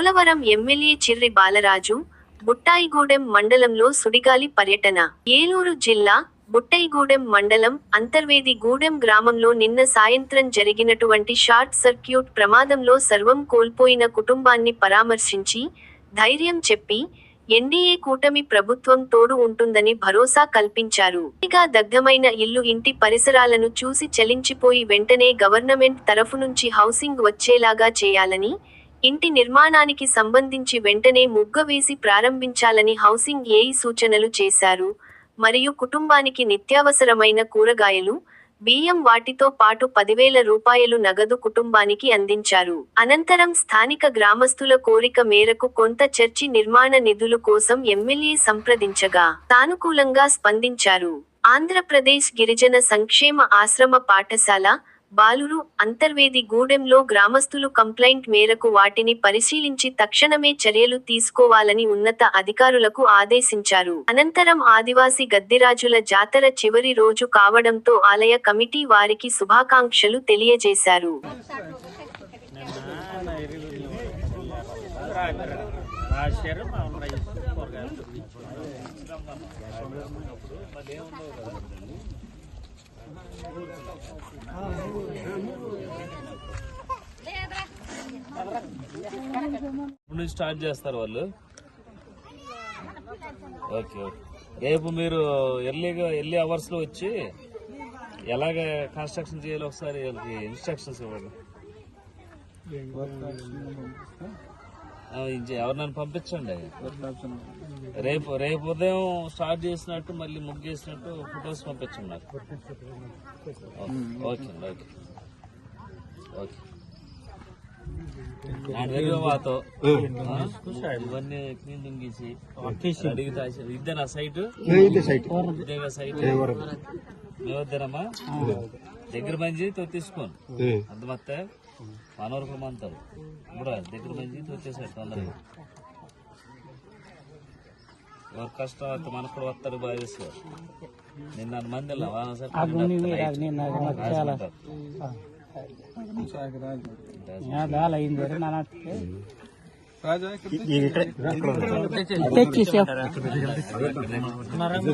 Polavaram MLA Chirri Balaraju Buttayagudem మండలంలో సుడిగాలి పర్యటన. ఏలూరు జిల్లా బుట్టైగూడెం మండలం అంతర్వేది గూడెం గ్రామంలో నిన్న సాయంత్రం జరిగినటువంటి షార్ట్ సర్క్యూట్ ప్రమాదంలో సర్వం కోల్పోయిన కుటుంబాన్ని పరామర్శించి ధైర్యం చెప్పి ఎన్డీఏ కూటమి ప్రభుత్వం తోడు ఉంటుందని భరోసా కల్పించారు. ఇక దగ్ధమైన ఇల్లు ఇంటి పరిసరాలను చూసి చలించిపోయి వెంటనే గవర్నమెంట్ తరఫు నుంచి హౌసింగ్ వచ్చేలాగా చేయాలని ఇంటి నిర్మాణానికి సంబంధించి వెంటనే ముగ్గ వేసి ప్రారంభించాలని హౌసింగ్ ఏఈ సూచనలు చేశారు. మరియు కుటుంబానికి నిత్యావసరమైన కూరగాయలు బియ్యం వాటితో పాటు పదివేల రూపాయలు నగదు కుటుంబానికి అందించారు. అనంతరం స్థానిక గ్రామస్తుల కోరిక మేరకు కొంత చర్చి నిర్మాణ నిధులు కోసం ఎమ్మెల్యే సంప్రదించగా సానుకూలంగా స్పందించారు. ఆంధ్రప్రదేశ్ గిరిజన సంక్షేమ ఆశ్రమ పాఠశాల బాలురు అంతర్వేది గూడెంలో గ్రామస్తులు కంప్లైంట్ మేరకు వాటిని పరిశీలించి తక్షణమే చర్యలు తీసుకోవాలని ఉన్నత అధికారులకు ఆదేశించారు. అనంతరం ఆదివాసి గద్దిరాజుల జాతర చివరి రోజు కావడంతో ఆలయ కమిటీ వారికి శుభాకాంక్షలు తెలియజేశారు. రాశారు మామూలుగా కూరగాయలు ఇప్పుడు నుంచి స్టార్ట్ చేస్తారు వాళ్ళు? Okay okay. రేపు మీరు ఎర్లీగా ఎర్లీ అవర్స్లో వచ్చి ఎలాగ కన్స్ట్రక్షన్ చేయాలో ఒకసారి వాళ్ళకి ఇన్స్ట్రక్షన్స్ ఇవ్వండి. ఇంజ- ఎవరినైనా పంపించండి. రేపు రేపు ఉదయం స్టార్ట్ చేసినట్టు మళ్ళీ ముగ్గు చేసినట్టు ఫొటోస్ పంపించండి నాకు ఓకే అండి ఓకే. ఓకే. వాతో ఇవన్నీ క్లీనింగ్ గీసి అడిగితే సైట్? సైట్. దగ్గర మంచి తీసుకోను అంత మొత్తం? మనవరకు మంతారు. ఇప్పుడు దగ్గర మంచి వచ్చేసాడు తొందరగా. ఎవరు కష్టం అయితే మనకు కూడా వస్తారు భావిస్తారు నిన్న మంది వెళ్ళాం. వాన సార్ రాజా ఇక్కడ రాజు